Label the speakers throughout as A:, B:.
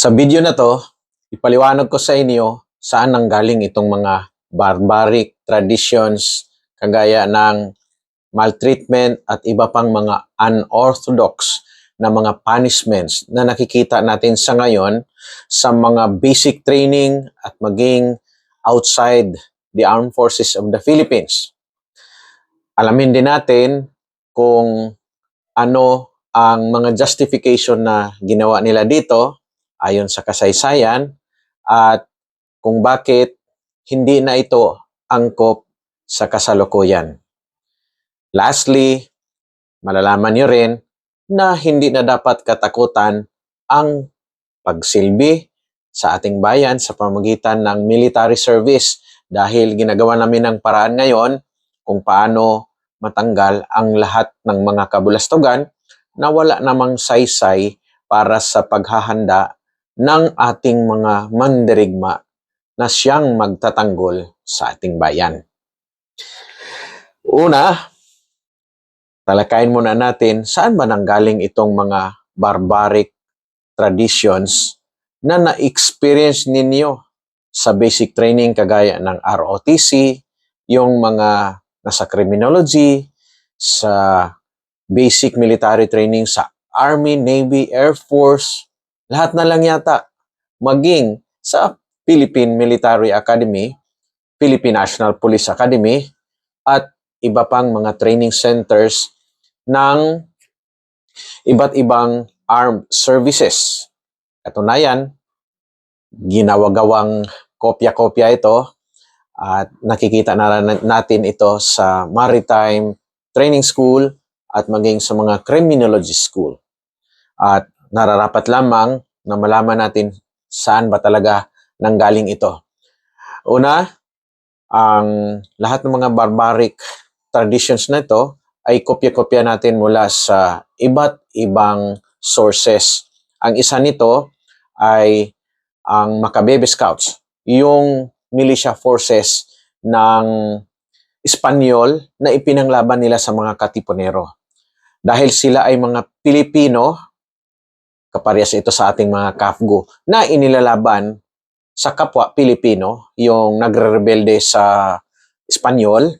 A: Sa video na to, ipaliwanag ko sa inyo saan nanggaling itong mga barbaric traditions kagaya ng maltreatment at iba pang mga unorthodox na mga punishments na nakikita natin sa ngayon sa mga basic training at maging outside the armed forces of the Philippines. Alamin din natin kung ano ang mga justification na ginawa nila dito ayon sa kasaysayan at kung bakit hindi na ito angkop sa kasalukuyan. Lastly, malalaman nyo rin na hindi na dapat katakutan ang pagsilbi sa ating bayan sa pamagitan ng military service dahil ginagawa namin ng paraan ngayon kung paano matanggal ang lahat ng mga kabulastugan na wala namang saysay para sa paghahanda ng ating mga mandirigma na siyang magtatanggol sa ating bayan. Una, talakayin muna natin saan ba nanggaling itong mga barbaric traditions na na-experience ninyo sa basic training kagaya ng ROTC, yung mga nasa criminology, sa basic military training sa Army, Navy, Air Force, lahat na lang yata. Maging sa Philippine Military Academy, Philippine National Police Academy, at iba pang mga training centers ng iba't ibang armed services. Katunayan, ginawagawang kopya-kopya ito at nakikita na natin ito sa Maritime Training School at maging sa mga Criminology School. At nararapat lamang na malaman natin saan ba talaga nanggaling ito. Una, ang lahat ng mga barbaric traditions na ito ay kopya-kopya natin mula sa iba't ibang sources. Ang isa nito ay ang Macabebe Scouts, yung militia forces ng Espanyol na ipinanglaban nila sa mga Katipunero. Dahil sila ay mga Pilipino, kaparehas ito sa ating mga Kafgo, na inilalaban sa kapwa Pilipino, yung nagre-rebelde sa Espanyol,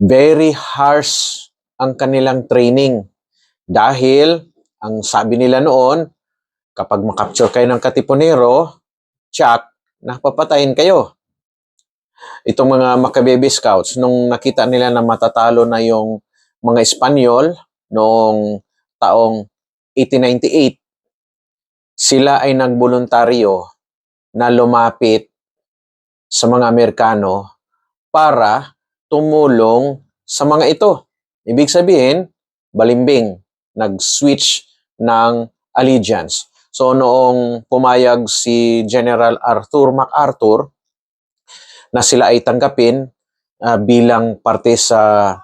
A: very harsh ang kanilang training. Dahil, ang sabi nila noon, kapag makapture kayo ng katipunero, tsak, napapatayin kayo. Itong mga Macabebe Scouts, nung nakita nila na matatalo na yung mga Espanyol noong taong 1898, sila ay nagboluntaryo na lumapit sa mga Amerikano para tumulong sa mga ito. Ibig sabihin, balimbing, nag-switch ng allegiance. So noong pumayag si General Arthur MacArthur na sila ay tanggapin ah, bilang parte sa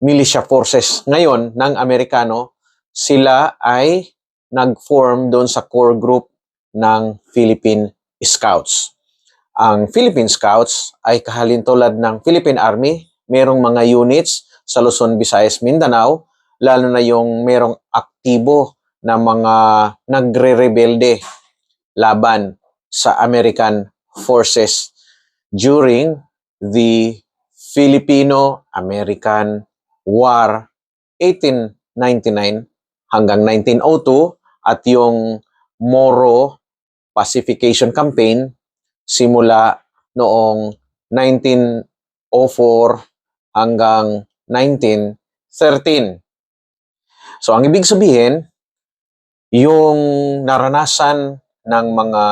A: militia forces ngayon ng Amerikano, sila ay nag-form doon sa core group ng Philippine Scouts. Ang Philippine Scouts ay kahalintulad ng Philippine Army, merong mga units sa Luzon, Visayas, Mindanao, lalo na yung merong aktibo na mga nagre-rebelde laban sa American forces during the Filipino-American War 1899 hanggang 1902 at yung Moro Pacification Campaign simula noong 1904 hanggang 1913. So ang ibig sabihin, yung naranasan ng mga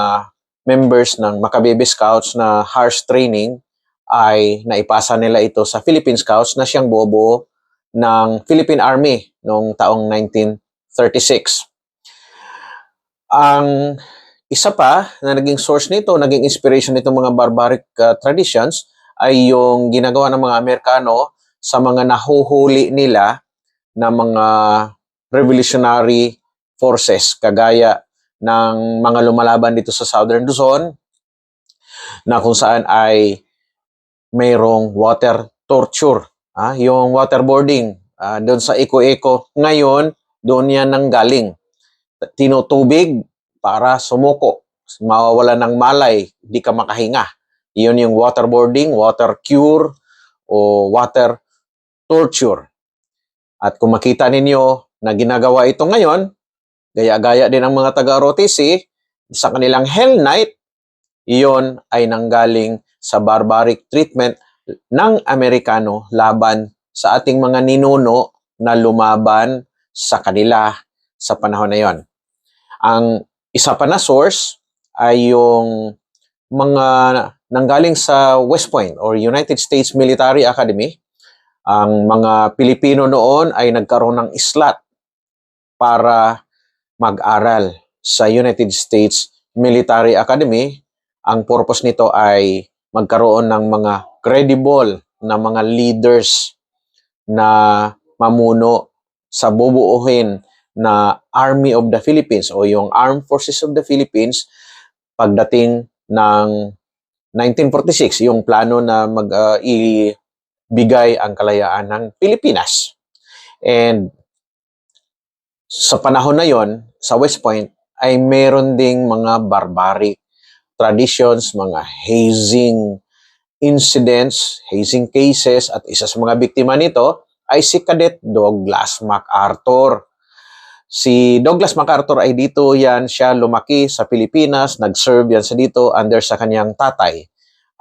A: members ng Macabebe Scouts na harsh training ay naipasa nila ito sa Philippine Scouts na siyang bobo ng Philippine Army noong taong 1936. Ang isa pa na naging source nito, naging inspiration nitong mga barbaric uh, traditions ay yung ginagawa ng mga Amerikano sa mga nahuhuli nila na mga revolutionary forces kagaya ng mga lumalaban dito sa Southern Luzon na kung saan ay mayroong water torture, ah, yung waterboarding ah, doon sa Eco-Eco. Ngayon, doon yan nang galing. Tinutubig para sumuko. Mawawala ng malay, di ka makahinga. Iyon yung waterboarding, water cure, o water torture. At kung makita ninyo na ginagawa ito ngayon, gaya-gaya din ang mga taga-ROTC, sa kanilang Hell Night, iyon ay nanggaling sa barbaric treatment ng Amerikano laban sa ating mga ninuno na lumaban sa kanila sa panahon na yon. Ang isa pa na source ay yung mga nanggaling sa West Point or United States Military Academy. Ang mga Pilipino noon ay nagkaroon ng slot para mag-aral sa United States Military Academy. Ang purpose nito ay magkaroon ng mga credible na mga leaders na mamuno sa bubuuhin na Army of the Philippines o yung Armed Forces of the Philippines pagdating ng 1946, yung plano na mag uh, ibigay ang kalayaan ng Pilipinas. And sa panahon na yon sa West Point ay meron ding mga barbaric traditions, mga hazing incidents, hazing cases at isa sa mga biktima nito ay si Cadet Douglas MacArthur. Si Douglas MacArthur ay dito yan siya lumaki sa Pilipinas, nag-serve yan sa dito under sa kanyang tatay.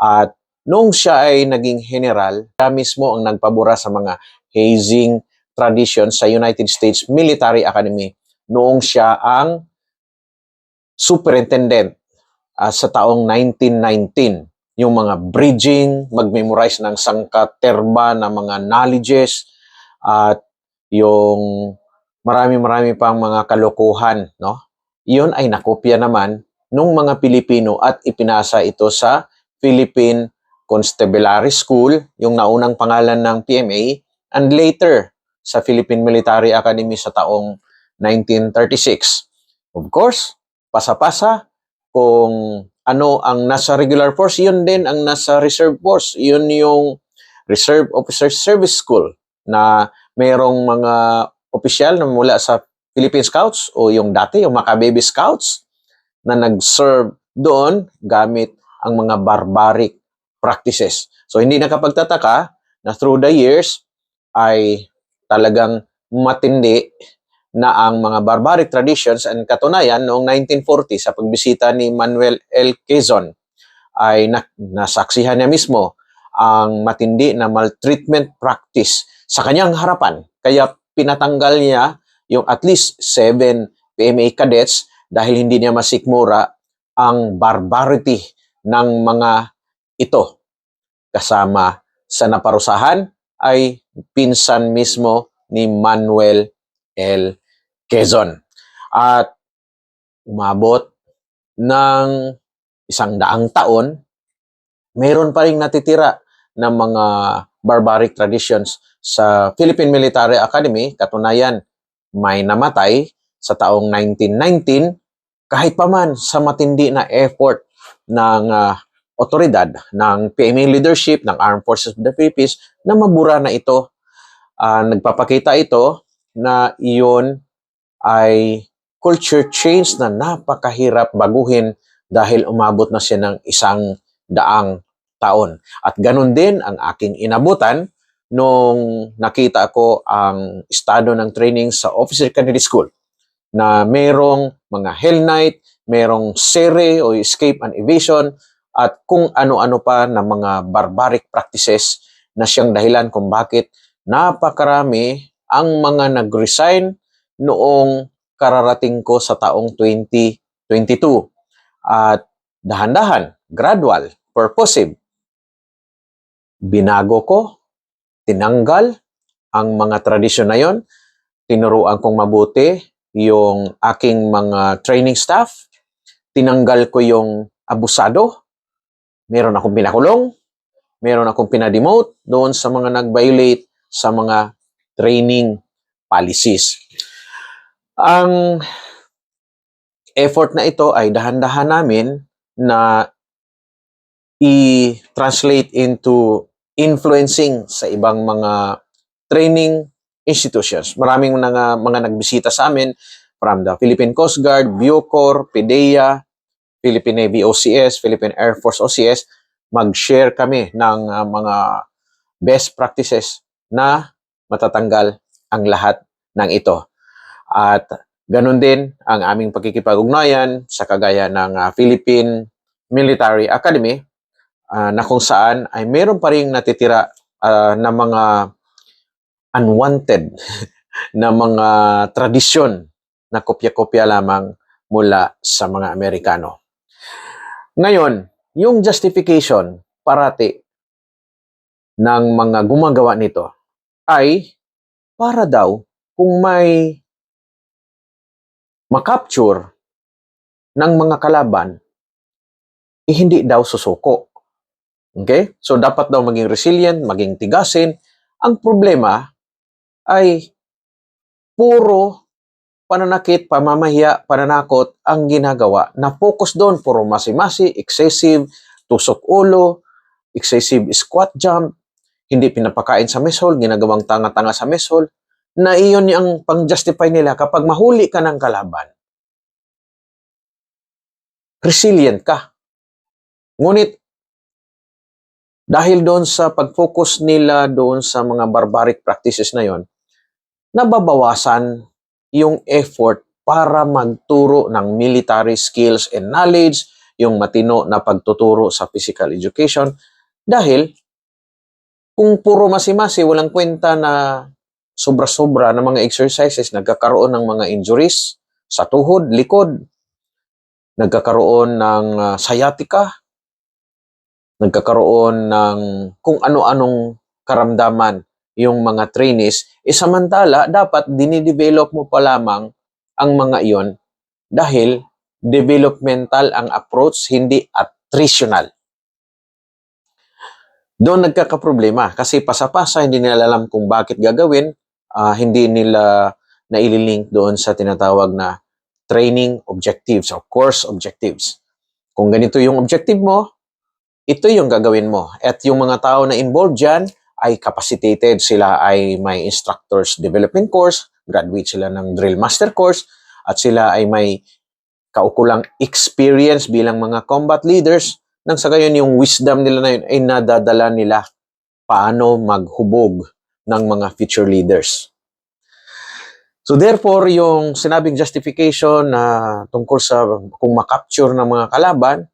A: At nung siya ay naging general, siya mismo ang nagpabura sa mga hazing traditions sa United States Military Academy noong siya ang superintendent ah, sa taong 1919 yung mga bridging, mag-memorize ng sangkaterba na mga knowledges, at yung marami-marami pang mga kalokohan, no? Iyon ay nakopya naman nung mga Pilipino at ipinasa ito sa Philippine Constabulary School, yung naunang pangalan ng PMA, and later sa Philippine Military Academy sa taong 1936. Of course, pasa-pasa kung ano ang nasa regular force, yun din ang nasa reserve force. Yun yung Reserve Officer Service School na mayroong mga opisyal na mula sa Philippine Scouts o yung dati, yung Maka Baby Scouts na nag-serve doon gamit ang mga barbaric practices. So hindi nakapagtataka na through the years ay talagang matindi na ang mga barbaric traditions and katunayan noong 1940 sa pagbisita ni Manuel L. Quezon ay na, nasaksihan niya mismo ang matindi na maltreatment practice sa kanyang harapan. Kaya pinatanggal niya yung at least seven PMA cadets dahil hindi niya masikmura ang barbarity ng mga ito. Kasama sa naparusahan ay pinsan mismo ni Manuel L. Quezon. At umabot ng isang daang taon, meron pa rin natitira ng mga barbaric traditions sa Philippine Military Academy. Katunayan, may namatay sa taong 1919 kahit pa man sa matindi na effort ng uh, otoridad ng PMA leadership ng Armed Forces of the Philippines na mabura na ito. Uh, nagpapakita ito na iyon ay culture change na napakahirap baguhin dahil umabot na siya ng isang daang taon. At ganun din ang aking inabutan nung nakita ko ang estado ng training sa Officer Candidate School na merong mga Hell Night, merong SERE o Escape and Evasion at kung ano-ano pa na mga barbaric practices na siyang dahilan kung bakit napakarami ang mga nag-resign noong kararating ko sa taong 2022. At dahan-dahan, gradual, purposive, binago ko, tinanggal ang mga tradisyon na yon, tinuruan kong mabuti yung aking mga training staff, tinanggal ko yung abusado, meron akong pinakulong, meron akong pinademote doon sa mga nag-violate sa mga training policies. Ang effort na ito ay dahan-dahan namin na i-translate into influencing sa ibang mga training institutions. Maraming mga, mga nagbisita sa amin from the Philippine Coast Guard, Bucor, PDEA, Philippine Navy OCS, Philippine Air Force OCS, mag-share kami ng uh, mga best practices na matatanggal ang lahat ng ito. At ganun din ang aming pagkikipag-ugnayan sa kagaya ng uh, Philippine Military Academy uh, na kung saan ay meron pa rin natitira uh, na mga unwanted na mga tradisyon na kopya-kopya lamang mula sa mga Amerikano. Ngayon, yung justification parati ng mga gumagawa nito ay para daw kung may makapture ng mga kalaban, eh, hindi daw susuko. Okay? So, dapat daw maging resilient, maging tigasin. Ang problema ay puro pananakit, pamamahiya, pananakot ang ginagawa na focus doon, puro masi-masi, excessive, tusok ulo, excessive squat jump, hindi pinapakain sa mess hall, ginagawang tanga-tanga sa mess hall, na iyon yung pang-justify nila kapag mahuli ka ng kalaban. Resilient ka. Ngunit, dahil doon sa pag-focus nila doon sa mga barbaric practices na yon, nababawasan yung effort para magturo ng military skills and knowledge, yung matino na pagtuturo sa physical education. Dahil, kung puro masi-masi, walang kwenta na sobra-sobra ng mga exercises, nagkakaroon ng mga injuries sa tuhod, likod, nagkakaroon ng uh, sciatica, nagkakaroon ng kung ano-anong karamdaman yung mga trainees, e samantala dapat dinidevelop mo pa lamang ang mga iyon dahil developmental ang approach, hindi attritional. Doon nagkakaproblema kasi pasapasa hindi nila alam kung bakit gagawin, uh, hindi nila naililink doon sa tinatawag na training objectives or course objectives. Kung ganito yung objective mo, ito yung gagawin mo. At yung mga tao na involved dyan ay capacitated. Sila ay may instructors development course, graduate sila ng drill master course, at sila ay may kaukulang experience bilang mga combat leaders nang sa gayon yung wisdom nila na yun ay nadadala nila paano maghubog ng mga future leaders. So therefore, yung sinabing justification na tungkol sa kung makapture ng mga kalaban,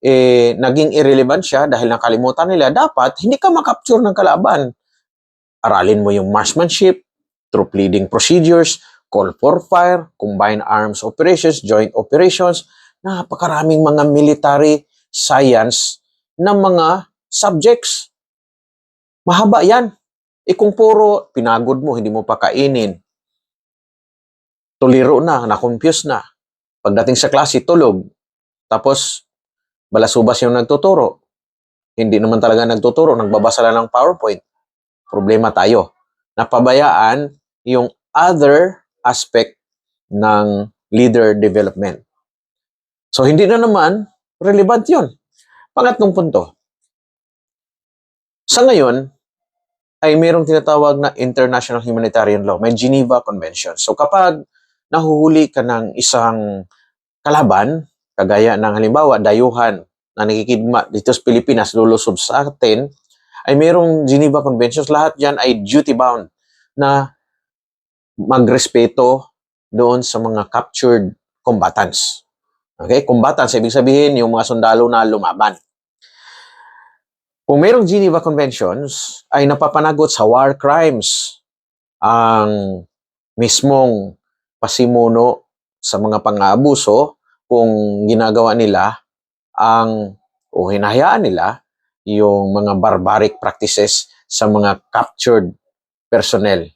A: eh, naging irrelevant siya dahil nakalimutan nila, dapat hindi ka makapture ng kalaban. Aralin mo yung marksmanship, troop leading procedures, call for fire, combined arms operations, joint operations, napakaraming mga military science na mga subjects. Mahaba yan. E kung puro pinagod mo, hindi mo pa kainin, tuliro na, na-confuse na. Pagdating sa klase, tulog. Tapos, balasubas yung nagtuturo. Hindi naman talaga nagtuturo, nagbabasa lang ng PowerPoint. Problema tayo. Napabayaan yung other aspect ng leader development. So, hindi na naman relevant yun. Pangatlong punto. Sa ngayon, ay mayroong tinatawag na International Humanitarian Law, may Geneva Convention. So kapag nahuhuli ka ng isang kalaban, kagaya ng halimbawa, dayuhan na nakikidma dito sa Pilipinas, lulusob sa atin, ay mayroong Geneva Conventions. Lahat yan ay duty-bound na magrespeto doon sa mga captured combatants. Okay? Combatants, ibig sabihin yung mga sundalo na lumaban. Kung mayroong Geneva Conventions, ay napapanagot sa war crimes ang mismong pasimuno sa mga pang-aabuso kung ginagawa nila ang o hinahayaan nila yung mga barbaric practices sa mga captured personnel.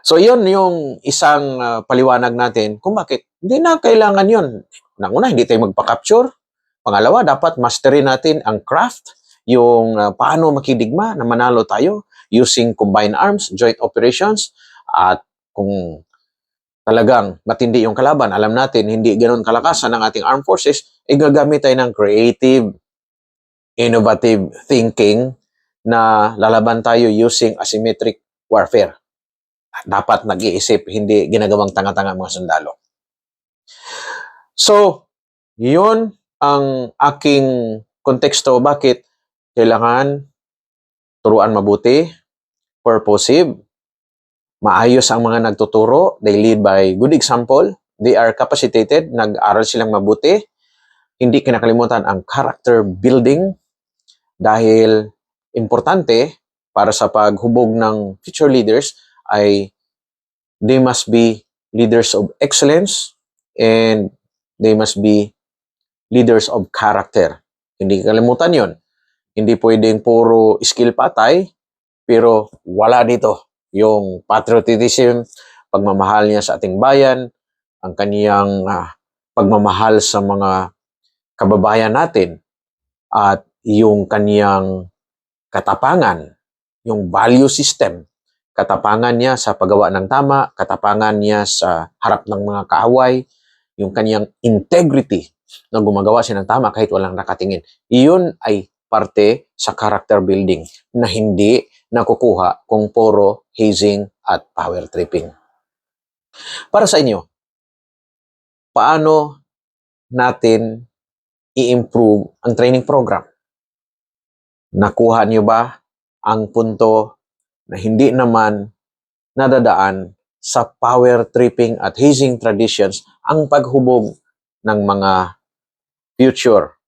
A: So yun yung isang uh, paliwanag natin kung bakit hindi na kailangan yun. Nanguna, hindi tayo magpa-capture. Pangalawa, dapat mastery natin ang craft, yung uh, paano makidigma na manalo tayo using combined arms, joint operations, at kung talagang matindi yung kalaban, alam natin hindi ganoon kalakasan ng ating armed forces, eh gagamit tayo ng creative, innovative thinking na lalaban tayo using asymmetric warfare. dapat nag-iisip, hindi ginagawang tanga-tanga ang mga sundalo. So, yun ang aking konteksto bakit kailangan turuan mabuti, purposive, maayos ang mga nagtuturo, they lead by good example, they are capacitated, nag-aral silang mabuti, hindi kinakalimutan ang character building dahil importante para sa paghubog ng future leaders ay they must be leaders of excellence and they must be leaders of character. Hindi kalimutan yon. Hindi pwedeng puro skill patay, pero wala dito yung patriotism, pagmamahal niya sa ating bayan, ang kaniyang ah, pagmamahal sa mga kababayan natin, at yung kaniyang katapangan, yung value system, katapangan niya sa paggawa ng tama, katapangan niya sa harap ng mga kaaway, yung kaniyang integrity na gumagawa siya ng tama kahit walang nakatingin. Iyon ay parte sa character building na hindi nakukuha kung puro hazing at power tripping. Para sa inyo, paano natin i-improve ang training program? Nakuha niyo ba ang punto na hindi naman nadadaan sa power tripping at hazing traditions ang paghubog ng mga future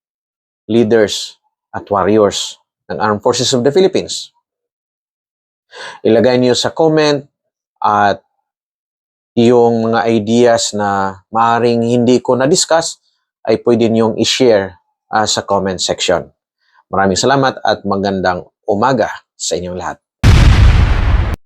A: leaders at warriors ng Armed Forces of the Philippines. Ilagay niyo sa comment at yung mga ideas na maaaring hindi ko na-discuss ay pwede niyong i-share ah, sa comment section. Maraming salamat at magandang umaga sa inyong lahat.